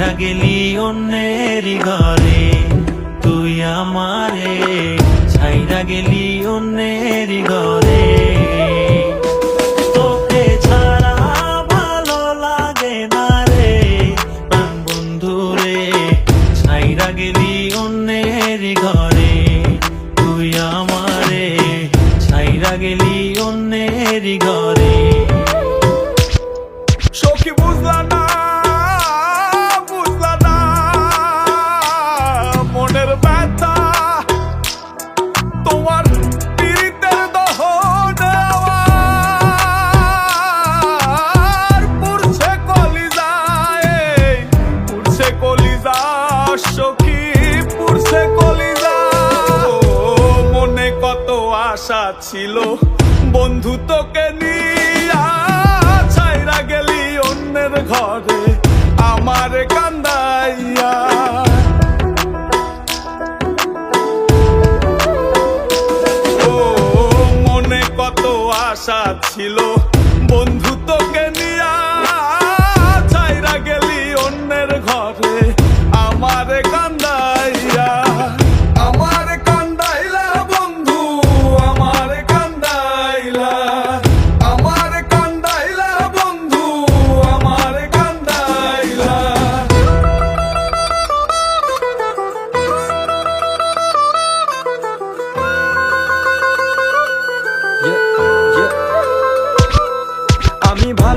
কইরা গেলি অন্যের ঘরে তুই আমারে ছাইরা গেলি অন্যের ঘরে। ছিল। বন্ধু তোকে নিয়া গেলি অন্যের ঘরে আমার কান্দাইয়া। ও মনে কত আশা ছিল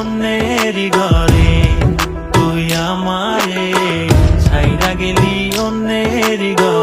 অন্যের ঘরে তুই আমারে ছাইরা গেলি অন্যের ঘরে।